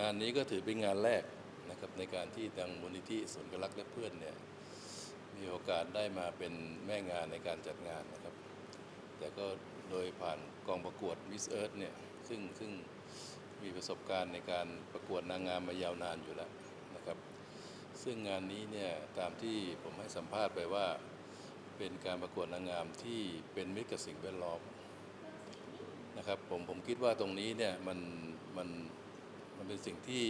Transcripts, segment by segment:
งานนี้ก็ถือเป็นงานแรกนะครับในการที่ทางมูลนิธิศูนย์กลักและเพื่อนเนี่ยมีโอกาสได้มาเป็นแม่งานในการจัดงานนะครับ แต่ก็โดยผ่านกองประกวดมิสเอิร์ธเนี่ยซึ่งซึ่งมีประสบการณ์ในการประกวดนางงามมายาวนานอยู่แล้วนะครับ ซึ่งงานนี้เนี่ยตามที่ผมให้สัมภาษณ์ไปว่า เป็นการประกวดนางงามที่เป็นมิตรกับสิ่งแวดล้อมนะครับผมผมคิดว่าตรงนี้เนี่ยมันมัน มันเป็นสิ่งที่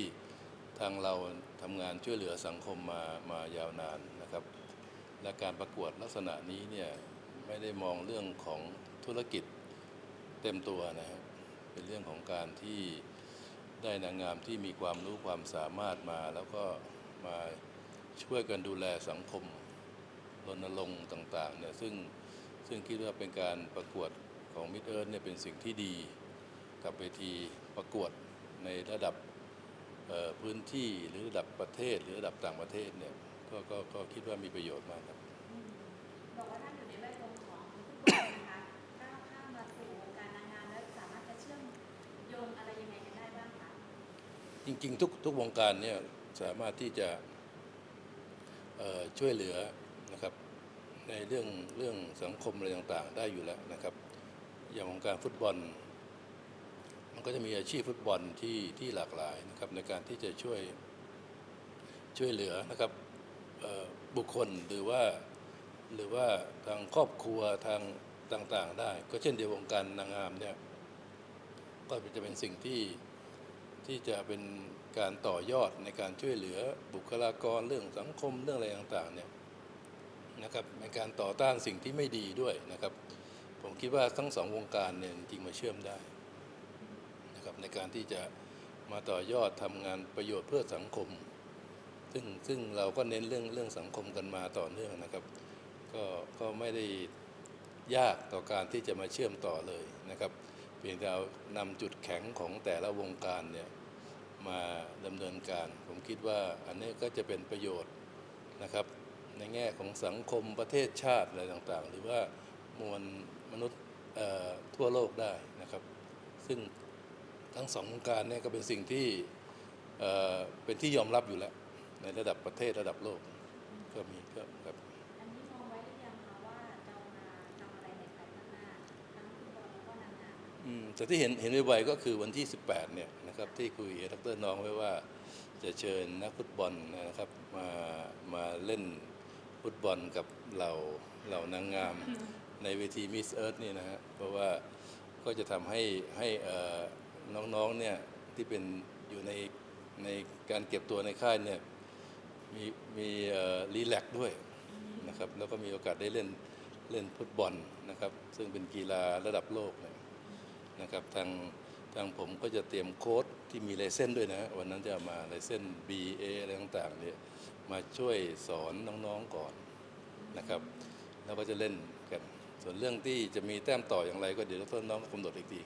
ทางเราทำงานช่วยเหลือสังคมมามายาวนานนะครับ และการประกวดลักษณะนี้เนี่ยไม่ได้มองเรื่องของธุรกิจเต็มตัวนะครับเป็นเรื่องของการที่ได้นางงามที่มีความรู้ความสามารถมา แล้วก็มาช่วยกันดูแลสังคมรณรงค์ต่างๆเนี่ยซึ่งซึ่งคิดว่าเป็นการประกวดของมิดเอิร์เนี่ยเป็นสิ่งที่ดี กับเวทีประกวดในระดับ พื้นที่หรือระดับประเทศหรือระดับต่างประเทศเนี่ยก็ก็ก็คิดว่ามีประโยชน์มากครับบอกว่าท่านอยู่ในแวดวงของฟุตบอลนะคะก้าวข้ามมาสู่วงการนางงามแล้วสามารถจะเชื่อมโยงอะไรยังไงกันได้บ้างคะจริงๆ ทุกทุกวงการเนี่ยสามารถที่จะเอ่อช่วยเหลือนะครับในเรื่องเรื่องสังคมอะไรต่างๆ ได้อยู่แล้วนะครับ อย่างวงการฟุตบอล มันก็จะมีอาชีพฟุตบอลที่ที่หลากหลายนะครับในการที่จะช่วยช่วยเหลือนะครับบุคคลหรือว่าหรือว่าทางครอบครัวทางต่างๆ ได้ ก็เช่นเดียววงการนางงามเนี่ยก็จะเป็นสิ่งที่ที่จะเป็นการต่อยอดในการช่วยเหลือบุคลากรเรื่องสังคมเรื่องอะไรต่างๆเนี่ยนะครับในการต่อต้านสิ่งที่ไม่ดีด้วยนะครับ ผมคิดว่าทั้งสองวงการเนี่ยจริงๆมาเชื่อมได้ นะครับในการที่จะมาต่อยอดทำงานประโยชน์เพื่อสังคม ซึ่งซึ่งเราก็เน้นเรื่องเรื่องสังคมกันมาต่อเนื่องนะครับ ก็ก็ไม่ได้ยากต่อการที่จะมาเชื่อมต่อเลยนะครับเพียงแต่เอานำจุดแข็งของแต่ละวงการเนี่ยมาดำเนินการ ผมคิดว่าอันนี้ก็จะเป็นประโยชน์นะครับ ในแง่ของสังคมประเทศชาติอะไรต่างๆ หรือว่ามวลมนุษย์ทั่วโลกได้นะครับ ซึ่ง ทั้งสองวงการเนี่ยก็เป็นสิ่งที่เอ่อเป็นที่ยอมรับอยู่แล้ว ในระดับประเทศระดับโลกก็มีก็ครับอันนี้มองไว้หรือยังคะว่าจะเอามาทำอะไรในภายภาคหน้าทั้งฟุตบอลแล้วก็นางงามอืมแต่ที่เห็นเห็นไวๆก็คือวันที่ 18 เนี่ยนะครับที่คุยกับดรน้องไว้ว่าจะเชิญนักฟุตบอลนะครับมามาเล่นฟุตบอลกับเราเหล่านางงามในเวทีมิสเอิร์ธนี่นะฮะเพราะว่าก็จะทำให้ให้เอ่อ น้องๆเนี่ยที่เป็นอยู่ในในการเก็บตัวในค่ายเนี่ยมีมีรีแลกด้วยนะครับแล้วก็มีโอกาสได้เล่นเล่นฟุตบอลนะครับซึ่งเป็นกีฬาระดับโลกเนี่ยนะครับทางทางผมก็จะเตรียมโค้ดที่มีลายเส้นด้วยนะ วันนั้นจะมาลายเส้น B A อะไรต่างๆเนี่ยมาช่วยสอนน้องๆก่อนนะครับแล้วก็จะเล่นกัน ส่วนเรื่องที่จะมีแต้มต่ออย่างไรก็เดี๋ยวต้นน้องกำหนดอีกที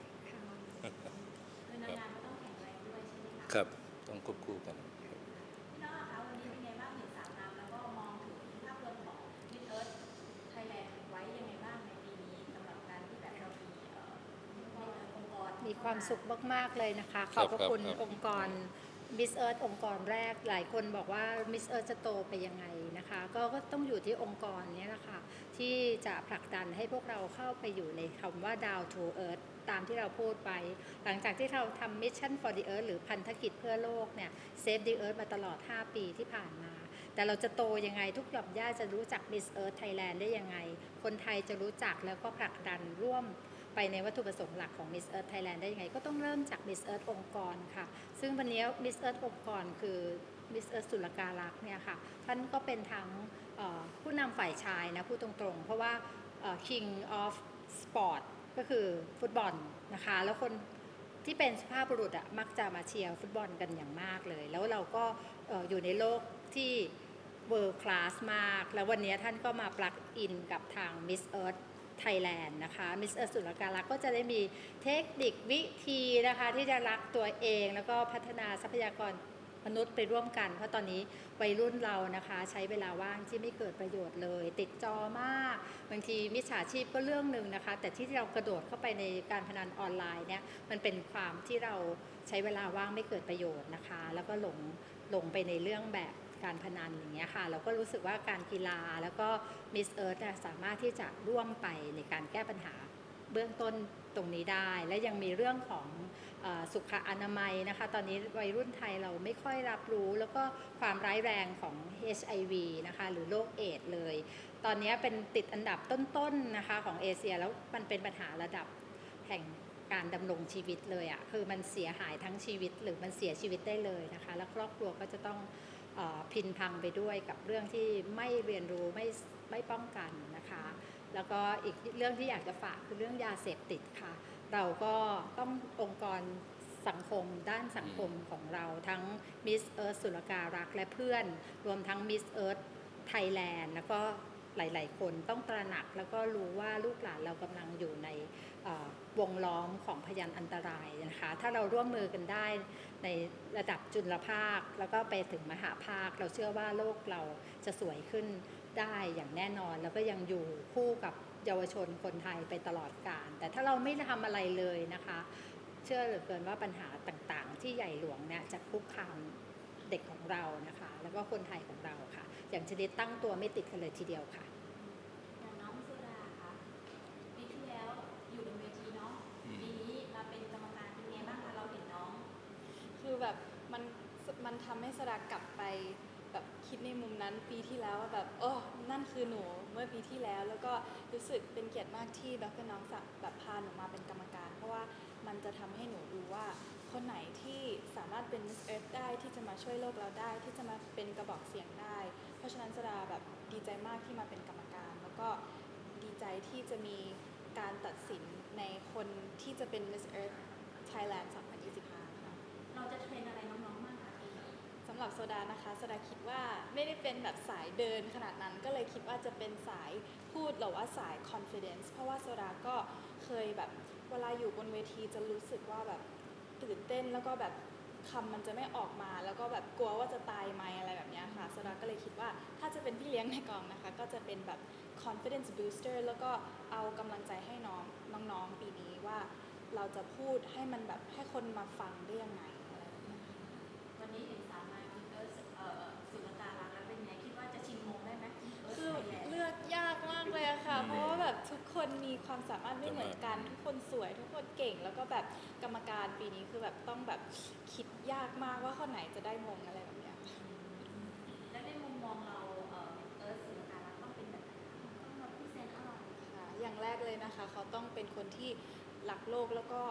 ควบคู่กันพี่น้องคะวันนี้เป็นไงบ้างเห็นสาวงามแล้วก็มองถึงภาพรวมของมิดเอิร์ธไทยแลนด์ไว้ยังไงบ้างในปีนี้สำหรับการที่แบบเรามีเอ่อองค์กรมีความสุขมากๆเลยนะคะ ขอบพระคุณครับองค์กร Miss Earth องค์กรแรกหลายคนบอกว่า Miss Earth จะโตไปยังไงนะคะ ก็ก็ต้องอยู่ที่องค์กรเนี้นะคะที่ จะผลักดันให้พวกเราเข้าไปอยู่ในคำว่า Down to Earth ตามที่เราพูดไป หลังจากที่เราทำ Mission for the Earth หรือพันธกิจเพื่อโลกเนี่ย Save the Earth มาตลอด 5 ปีที่ผ่านมา แต่เราจะโตยังไงทุกหย่อมย่าจะรู้จัก Miss Earth Thailand ได้ยังไง คนไทยจะรู้จักแล้วก็ผลักดันร่วมไปในวัตถุประสงค์หลักของ Miss Earth Thailand ได้ยังไง ก็ต้องเริ่มจาก Miss Earth องค์กรค่ะ ซึ่งวันนี้ Miss Earth องค์กรคือ Miss Earth สุลกาลักษ์เนี่ยค่ะ ท่านก็เป็นทั้ง ผู้นำฝ่ายชายนะพูดตรงๆ เพราะว่าเอ่อ King of Sport ก็คือฟุตบอลนะคะ แล้วคนที่เป็นสุภาพบุรุษอะมักจะมาเชียร์ฟุตบอลกันอย่างมากเลย แล้วเราก็อยู่ในโลกที่ world class มาก แล้ววันนี้ท่านก็มาปลักอินกับทาง Miss Earth ไทยแลนด์นะคะมิสเออร์สุรการักษ์ก็จะได้มีเทคนิควิธีนะคะ ที่จะรักตัวเองแล้วก็พัฒนาทรัพยากร มนุษย์ไปร่วมกัน เพราะตอนนี้วัยรุ่นเรานะคะใช้เวลาว่างที่ไม่เกิดประโยชน์เลย ติดจอมาก บางทีมิจฉาชีพก็เรื่องหนึ่งนะคะ แต่ที่เรากระโดดเข้าไปในการพนันออนไลน์เนี่ยมันเป็นความที่เราใช้เวลาว่างไม่เกิดประโยชน์นะคะ แล้วก็หลงหลงไปในเรื่องแบบการพนันอย่างเงี้ยค่ะ เราก็รู้สึกว่าการกีฬาแล้วก็มิสเอิร์ธสามารถที่จะร่วมไปในการแก้ปัญหาเบื้องต้นตรงนี้ได้ และยังมีเรื่องของ สุขอนามัยนะคะ ตอนนี้วัยรุ่นไทยเราไม่ค่อยรับรู้ แล้วก็ความร้ายแรงของ HIV นะคะ หรือโรคเอดส์เลย ตอนนี้เป็นติดอันดับต้นๆนะคะของเอเชียแล้วมันเป็นปัญหาระดับแห่งการดำรงชีวิตเลยอะ่ะคือมันเสียหายทั้งชีวิตหรือมันเสียชีวิตได้เลยนะคะ แล้วครอบครัวก็จะต้องอพินพังไปด้วยกับเรื่องที่ไม่เรียนรู้ไม่ไม่ป้องกันนะคะ แล้วก็อีกเรื่องที่อยากจะฝากคือเรื่องยาเสพติดค่ะ เราก็ต้ององค์กรสังคมด้านสังคมของเราทั้ง Miss Earth สุรการักและเพื่อน รวมทั้ง Miss Earth Thailand แล้วก็หลาย ๆ คนต้องตระหนักแล้วก็รู้ว่าลูกหลานเรากำลังอยู่ในวงล้อมของพยันอันตรายนะคะ ถ้าเราร่วมมือกันได้ในระดับจุลภาค แล้วก็ไปถึงมหาภาค เราเชื่อว่าโลกเราจะสวยขึ้นได้อย่างแน่นอน แล้วก็ยังอยู่คู่กับ เยาวชนคนไทยไปตลอดกาลแต่ถ้าเราไม่ทำอะไรเลยนะคะ เชื่อเหลือเกินว่าปัญหาต่างๆ ที่ใหญ่หลวงเนี่ยจะคุกคามเด็กของเรานะคะ แล้วก็คนไทยของเราค่ะ อย่างชนิดตั้งตัวไม่ติดกันเลยทีเดียวค่ะอย่างน้องสุดาคะปีที่แล้วอยู่บนเวทีเนาะอืมปีนี้มาเป็นกรรมการเป็นไงบ้างคะเราเห็นน้อง คือแบบมันมันทำให้สดากลับไปแบบ คิดในมุมนั้นปีที่แล้วว่าแบบโอ้นั่นคือหนูเมื่อปีที่แล้ว แล้วก็รู้สึกเป็นเกียรติมากที่ดรน้องสักแบบพาหนูมาเป็นกรรมการ เพราะว่ามันจะทำให้หนูดูว่าคนไหนที่สามารถเป็น Miss Earth ได้ที่จะมาช่วยโลกเราได้ ที่จะมาเป็นกระบอกเสียงได้ เพราะฉะนั้นสดาแบบดีใจมากที่มาเป็นกรรมการ แล้วก็ดีใจที่จะมีการตัดสินในคนที่จะเป็น Miss Earth Thailand 2025ค่ะเราจะเทรนอะไรน้องำหรับโซดานะคะโซดาคิดว่าไม่ได้เป็นแบบสายเดินขนาดนั้นก็เลยคิดว่าจะเป็นสายพูดหรือว่าสาย confidence เพราะว่าโซดาก็เคยแบบเวลาอยู่บนเวทีจะรู้สึกว่าแบบตื่นเต้นแล้วก็แบบคำมันจะไม่ออกมา แล้วก็แบบกลัวว่าจะตายไหมอะไรแบบนี้ค่ะโซดาก็เลยคิดว่าถ้าจะเป็นพี่เลี้ยงในกองนะคะ ก็จะเป็นแบบ confidence booster แล้วก็เอากำลังใจให้น้องน้องๆปีนี้ว่าเราจะพูดให้มันแบบให้คนมาฟังได้ยังไงอะไรแบบนี้วันนี้เห็นสาม ค่ะ เพราะว่าแบบทุกคนมีความสามารถไม่เหมือนกัน ทุกคนสวย ทุกคนเก่ง แล้วก็แบบกรรมการปีนี้คือแบบต้องแบบคิดยากมากว่าคนไหนจะได้มงอะไรแบบเนี้ย และในมุมมองเราเอ่อเอิร์ธสุลการักษ์ต้องเป็นแบบไหนคะต้องมาพิเศษอะไรค่ะอย่างแรกเลยนะคะ เขาต้องเป็นคนที่รักโลกแล้วก็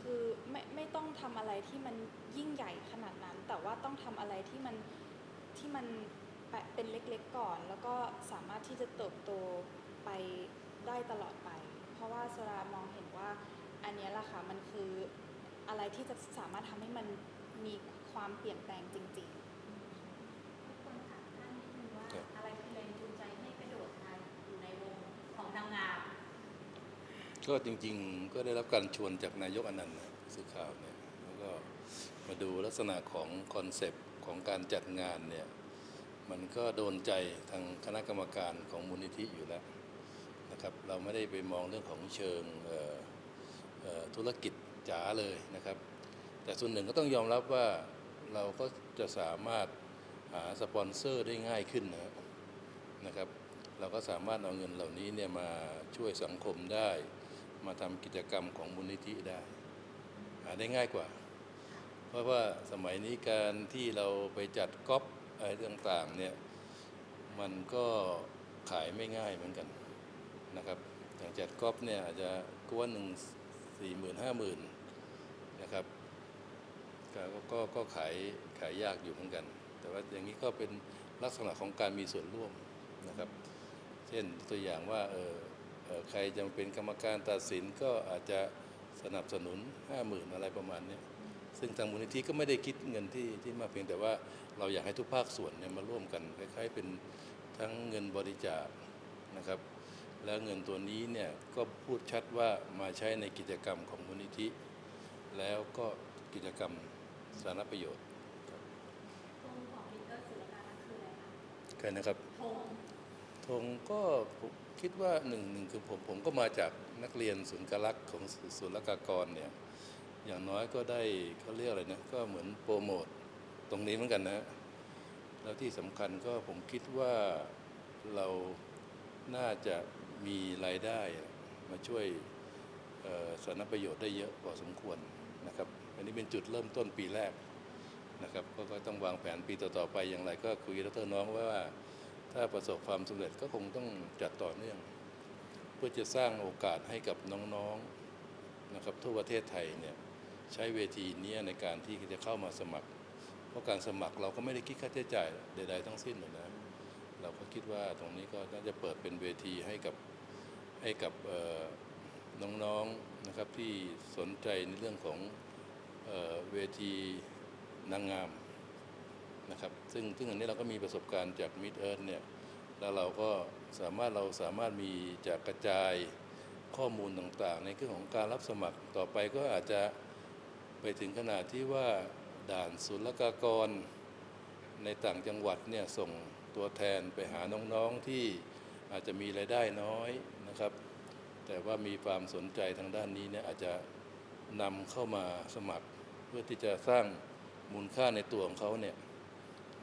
คือไม่ไม่ต้องทำอะไรที่มันยิ่งใหญ่ขนาดนั้น แต่ว่าต้องทำอะไรที่มันที่มันแปะเป็นเล็กๆก่อน แล้วก็สามารถที่จะเติบโต ไปได้ตลอดไป เพราะว่าโซรามองเห็นว่าอันนี้แหละค่ะมันคืออะไรที่จะสามารถทำให้มันมีความเปลี่ยนแปลงจริง ๆ ทุกคนถามท่านนิดนึงว่าอะไรคือแรงจูงใจให้กระโดดมาอยู่ในวงของนางงามก็จริงๆ ก็ได้รับการชวนจากนายกอนันต์นะสื่อข่าวเนี่ยแล้วก็มาดูลักษณะของคอนเซปต์ของการจัดงานเนี่ย มันก็โดนใจทางคณะกรรมการของมูลนิธิอยู่แล้ว นะครับเราไม่ได้ไปมองเรื่องของเชิงธุรกิจจ๋าเลยนะครับ แต่ส่วนหนึ่งก็ต้องยอมรับว่าเราก็จะสามารถหาสปอนเซอร์ได้ง่ายขึ้นนะนะครับ เราก็สามารถเอาเงินเหล่านี้เนี่ยมาช่วยสังคมได้ มาทำกิจกรรมของมูลนิธิได้ หาได้ง่ายกว่า เพราะว่าสมัยนี้การที่เราไปจัดก๊อปอะไรต่างๆเนี่ยมันก็ขายไม่ง่ายเหมือนกัน นะครับอย่างจัดก๊อปเนี่ยอาจจะกวนหนึ่งสี่หมื่นห้าหมื่นนะครับก็ก็ก็ขายขายยากอยู่เหมือนกัน แต่ว่าอย่างนี้ก็เป็นลักษณะของการมีส่วนร่วมนะครับ เช่นตัวอย่างว่าเออใครจะเป็นกรรมการตัดสินก็อาจจะสนับสนุน 5 0,000 อะไรประมาณนี้ซึ่งทางมูลนิธิก็ไม่ได้คิดเงินที่ที่มาเพียงแต่ว่าเราอยากให้ทุกภาคส่วนเนี่ยมาร่วมกันคล้ายๆเป็นทั้งเงินบริจาคนะครับ แล้วเงินตัวนี้เนี่ยก็พูดชัดว่ามาใช้ในกิจกรรมของมูลนิธิ แล้วก็กิจกรรมสาธารณประโยชน์ครับใครนะครับธงธงก็ผมคิดว่าหนึ่งหนึ่งคือผมผมก็มาจากนักเรียนศูนย์การลักษณ์ของศูนย์ละกากรเนี่ยอย่างน้อยก็ได้เขาเรียกอะไรนะก็เหมือนโปรโมทตรงนี้เหมือนกันนะ แล้วที่สำคัญก็ผมคิดว่าเราน่าจะ มีรายได้มาช่วยเอ่อสาธารประโยชน์ได้เยอะพอสมควรนะครับ อันนี้เป็นจุดเริ่มต้นปีแรกนะครับก็ต้องวางแผนปีต่อๆไปอย่างไรก็คุยกับดรน้องว่าถ้าประสบความสำเร็จก็คงต้องจัดต่อเนื่อง เพื่อจะสร้างโอกาสให้กับน้องๆนะครับทั่วประเทศไทยเนี่ยใช้เวทีนี้ในการที่จะเข้ามาสมัคร เพราะการสมัครเราก็ไม่ได้คิดค่าใช้จ่ายใด ๆ ทั้งสิ้นเลยนะเราก็คิดว่าตรงนี้ก็น่าจะเปิดเป็นเวทีให้กับ ให้กับน้องๆนะครับที่สนใจในเรื่องของเอเวทีนางงามนะครับซึ่งซึ่งอันนี้เราก็มีประสบการณ์จากมิดเอิร์เนี่ยแล้วเราก็สามารถเราสามารถมีจะกระจายข้อมูลต่างๆ ในเรื่องของการรับสมัครต่อไปก็อาจจะไปถึงขนาดที่ว่าด่านศุลกากรในต่างจังหวัดเนี่ยส่งตัวแทนไปหาน้องๆที่ อาจจะมีรายได้น้อยนะครับ แต่ว่ามีความสนใจทางด้านนี้เนี่ยอาจจะนำเข้ามาสมัคร เพื่อที่จะสร้างมูลค่าในตัวของเขาเนี่ย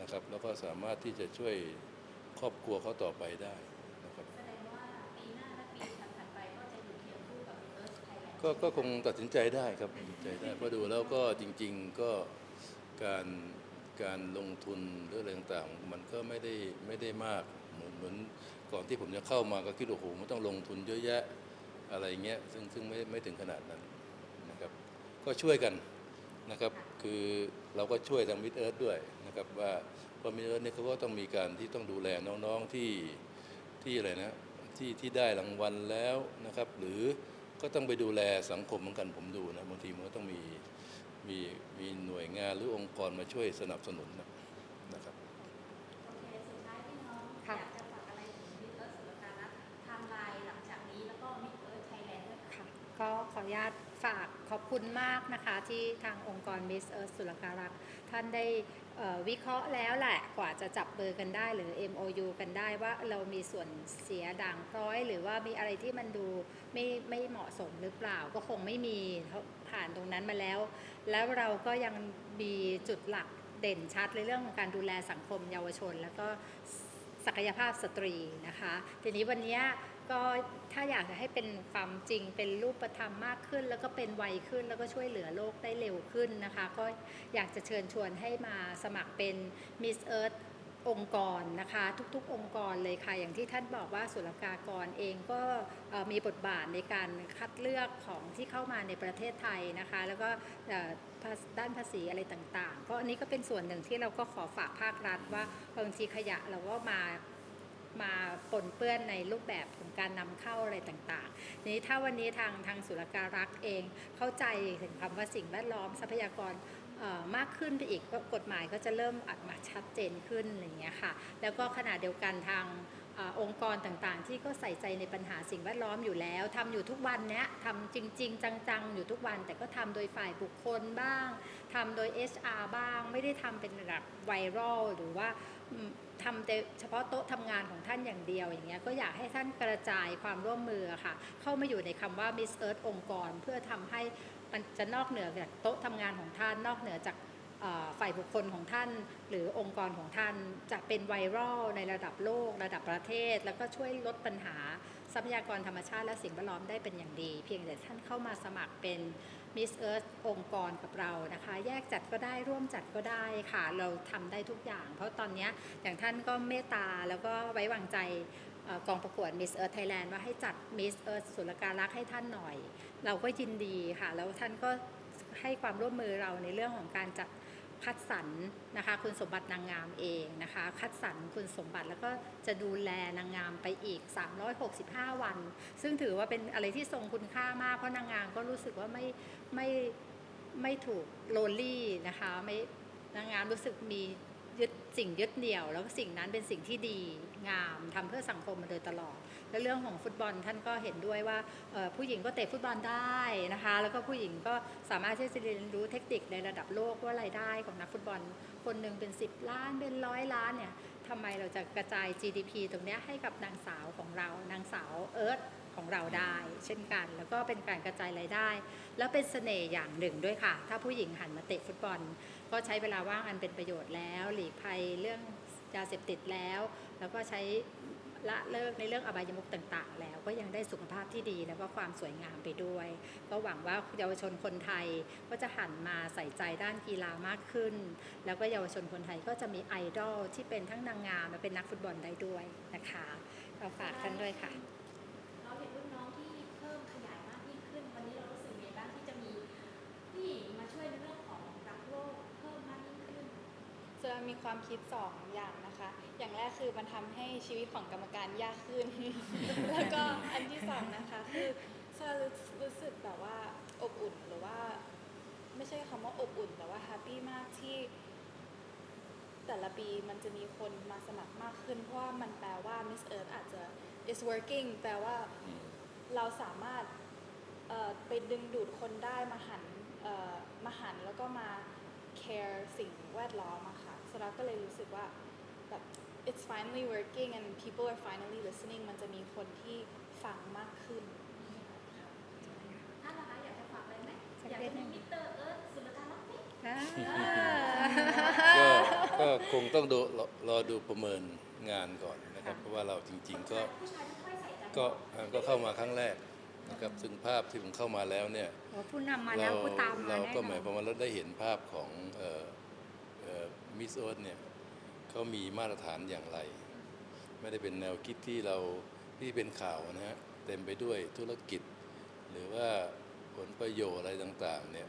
นะครับ แล้วก็สามารถที่จะช่วยครอบครัวเขาต่อไปได้นะครับแสดงว่าปีหน้าและปีถัดๆไปก็จะอยู่เคียงคู่กับมิสเอิร์ธไทยแลนด์ก็ก็คงตัดสินใจได้ครับตัดสินใจได้เพราะดูแล้วก็จริง ๆก็การการลงทุนหรืออะไรต่างๆ มันก็ไม่ได้ไม่ได้มากเหมือนเหมือน ก่อนที่ผมจะเข้ามาก็คิดว่าโอ้โหมันต้องลงทุนเยอะแยะอะไรเงี้ยซึ่งซึ่งไม่ไม่ถึงขนาดนั้นนะครับ ก็ช่วยกันนะครับ คือเราก็ช่วยทางมิดเอิร์ธด้วยนะครับว่าเพราะมิดเอิร์ธเนี่ยเขาก็ต้องมีการที่ต้องดูแลน้องๆที่ที่อะไรนะที่ที่ได้รางวัลแล้วนะครับ หรือก็ต้องไปดูแลสังคมเหมือนกันผมดูนะบางทีมันก็ต้องมีมีมีหน่วยงานหรือองค์กรมาช่วยสนับสนุนนะ ก็ขออนุญาตฝากขอบคุณมากนะคะ ที่ทางองค์กร Miss Earth สุรการักษ์ท่านได้วิเคราะห์แล้วแหละกว่าจะจับเบอร์กันได้หรือ MOU กันได้ว่าเรามีส่วนเสียด่างพร้อย หรือว่ามีอะไรที่มันดูไม่ไม่เหมาะสมหรือเปล่าก็คงไม่มีเพราะผ่านตรงนั้นมาแล้ว แล้วเราก็ยังมีจุดหลักเด่นชัดในเรื่องของการดูแลสังคมเยาวชน แล้วก็ศักยภาพสตรีนะคะ ทีนี้วันนี้ ก็ถ้าอยากจะให้เป็นความจริงเป็นรูปธรรมมากขึ้น แล้วก็เป็นไวขึ้นแล้วก็ช่วยเหลือโลกได้เร็วขึ้นนะคะ ก็อยากจะเชิญชวนให้มาสมัครเป็น Miss Earth องค์กรนะคะทุกๆ องค์กรเลยค่ะ อย่างที่ท่านบอกว่าศุลกากรเองก็มีบทบาทในการคัดเลือกของที่เข้ามาในประเทศไทยนะคะ แล้วก็ด้านภาษีอะไรต่างๆ ก็อันนี้ก็เป็นส่วนหนึ่งที่เราก็ขอฝากภาครัฐว่าบางทีขยะเราก็มา มาปนเปื้อนในรูปแบบของการนำเข้าอะไรต่างๆ นี้ถ้าวันนี้ทางทางศุลการักษ์เองเข้าใจถึงคำว่าสิ่งแวดล้อมทรัพยากรมากขึ้นไปอีกกฎหมายก็จะเริ่มออกมาชัดเจนขึ้นอะไรอย่างเงี้ยค่ะ แล้วก็ขณะเดียวกันทาง อองค์กรต่างๆ ที่ก็ใส่ใจในปัญหาสิ่งแวดล้อมอยู่แล้วทำอยู่ทุกวันเนี้ยทำจริง ๆ จังๆ อยู่ทุกวัน แต่ก็ทำโดยฝ่ายบุคคลบ้างทำโดย HR บ้าง ไม่ได้ทำเป็นระดับไวรัลหรือว่าทำแต่เฉพาะโต๊ะทำงานของท่านอย่างเดียวอย่างเงี้ยก็อยากให้ท่านกระจายความร่วมมือค่ะ เข้ามาอยู่ในคำว่า Miss Earth องค์กร เพื่อทำให้มันจะนอกเหนือจากโต๊ะทำงานของท่านนอกเหนือจาก ฝ่ายบุคคลของท่าน หรือองค์กรของท่านจะเป็นไวรัลในระดับโลก ระดับประเทศ แล้วก็ช่วยลดปัญหาทรัพยากรธรรมชาติและสิ่งแวดล้อมได้เป็นอย่างดี เพียงแต่ท่านเข้ามาสมัครเป็น Miss Earth องค์กรกับเรานะคะ แยกจัดก็ได้ร่วมจัดก็ได้ค่ะ เราทำได้ทุกอย่าง เพราะตอนนี้อย่างท่านก็เมตตาแล้วก็ไว้วางใจกองประกวด Miss Earth Thailand ว่าให้จัด Miss Earth สุลการักษ์ให้ท่านหน่อย เราก็ยินดีค่ะ แล้วท่านก็ให้ความร่วมมือเราในเรื่องของการจัด คัดสรรนะคะคุณสมบัตินางงามเองนะคะ คัดสรรคุณสมบัติแล้วก็จะดูแลนางงามไปอีก 365 วัน ซึ่งถือว่าเป็นอะไรที่ทรงคุณค่ามาก เพราะนางงามก็รู้สึกว่าไม่ไม่ไม่ถูกโลลี่นะคะไม่นางงามรู้สึกมียึดสิ่งยึดเหนี่ยว แล้วก็สิ่งนั้นเป็นสิ่งที่ดีงามทำเพื่อสังคมมาโดยตลอด และเรื่องของฟุตบอลท่านก็เห็นด้วยว่าผู้หญิงก็เตะฟุตบอลได้นะคะ แล้วก็ผู้หญิงก็สามารถที่จะเรียนรู้เทคนิคในระดับโลกว่ารายได้ของนักฟุตบอล คนหนึ่งเป็น 10 ล้านเป็นร้อยล้านเนี่ยทำไมเราจะกระจาย GDP ตรงนี้ให้กับนางสาวของเรานางสาวเอิร์ธของเราได้เช่นกัน แล้วก็เป็นการกระจายรายได้ แล้วเป็นเสน่ห์อย่างหนึ่งด้วยค่ะ ถ้าผู้หญิงหันมาเตะฟุตบอล ก็ใช้เวลาว่างอันเป็นประโยชน์แล้ว หลีกภัยเรื่องยาเสพติดแล้ว แล้วก็ใช้ ละเลิกในเรื่องอบายมุขต่างๆ แล้วก็ยังได้สุขภาพที่ดีแล้วก็ความสวยงามไปด้วย ก็หวังว่าเยาวชนคนไทยก็จะหันมาใส่ใจด้านกีฬามากขึ้น แล้วก็เยาวชนคนไทยก็จะมีไอดอลที่เป็นทั้งนางงามและเป็นนักฟุตบอลได้ด้วยนะคะเราฝากกันด้วยค่ะ มีความคิดสองอย่างนะคะ อย่างแรกคือมันทำให้ชีวิตของกรรมการยากขึ้น แล้วก็อันที่สองนะคะคือจะรู้รู้สึกแบบว่าอบอุ่นหรือว่า ไม่ใช่คำว่าอบอุ่น แต่ว่าแฮปปี้มากที่แต่ละปีมันจะมีคนมาสมัครมากขึ้น เพราะว่ามันแปลว่า Miss Earth อาจจะ is working แปลว่าเราสามารถไปดึงดูดคนได้มาหันมาหันแล้วก็มา care สิ่งแวดล้อมอะค่ะ สราก็เลยรู้สึกว่าแบบ it's finally working and people are finally listening มันจะมีคนที่ฟังมากขึ้น ท่านนะคะอยากจะฝากอะไรไหมสักอยากนิจะดนึมีงมิสเตอร์เอิร์ธสุลต่านรักไหมก็ก็คงต้องดูรอรอดูประเมินงานก่อนนะครับ เพราะว่าเราจริง ๆ ก็ผู้ชายไม่ค่อยใส่ใจก็อ่าก็เข้ามาครั้งแรกนะครับซึ่งภาพที่ผมเข้ามาแล้วเนี่ย โอ้ผู้นำมาแล้วผู้ตามมาเราแน่ก็นหอมายนความว่าเราได้เห็นภาพของ มิสโอ๊ตเนี่ยเขามีมาตรฐานอย่างไร ไม่ได้เป็นแนวคิดที่เราที่เป็นข่าวนะฮะเต็มไปด้วยธุรกิจ หรือว่าผลประโยชน์อะไรต่างๆเนี่ย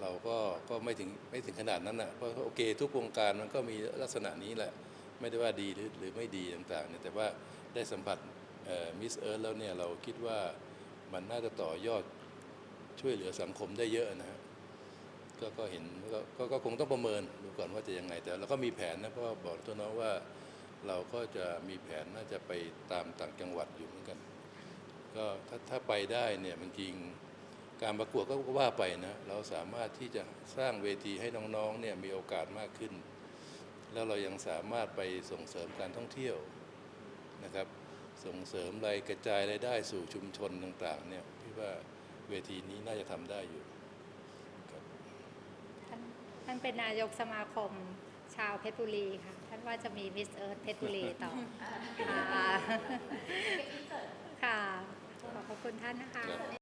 เราก็ก็ไม่ถึงไม่ถึงขนาดนั้นนะเพราะโอเค ทุกวงการมันก็มีลักษณะนี้แหละ ไม่ได้ว่าดีหรือหรือไม่ดีต่างๆเนี่ยแต่ว่าได้สัมผัสมิสเอิร์ธแล้วเนี่ยเราคิดว่ามันน่าจะต่อยอดช่วยเหลือสังคมได้เยอะนะฮะ ก็ก็เห็นก็ก็คงต้องประเมินดูก่อนว่าจะยังไง แต่เราก็มีแผนนะเพราะบอกตัวน้องว่าเราก็จะมีแผนน่าจะไปตามต่างจังหวัดอยู่เหมือนกัน ก็ถ้าถ้าไปได้เนี่ยมันจริงการประกวดก็ว่าไปนะเราสามารถที่จะสร้างเวทีให้น้องๆเนี่ยมีโอกาสมากขึ้น แล้วเรายังสามารถไปส่งเสริมการท่องเที่ยวนะครับ ส่งเสริมรายกระจายรายได้สู่ชุมชนต่างๆเนี่ยพี่ว่าเวทีนี้น่าจะทำได้อยู่ ท่านเป็นนายกสมาคมชาวเพชรบุรีค่ะ ท่านว่าจะมีมิสเอิร์ธเพชรบุรีต่อค่ะค่ะขอบพระคุณท่านนะคะครับ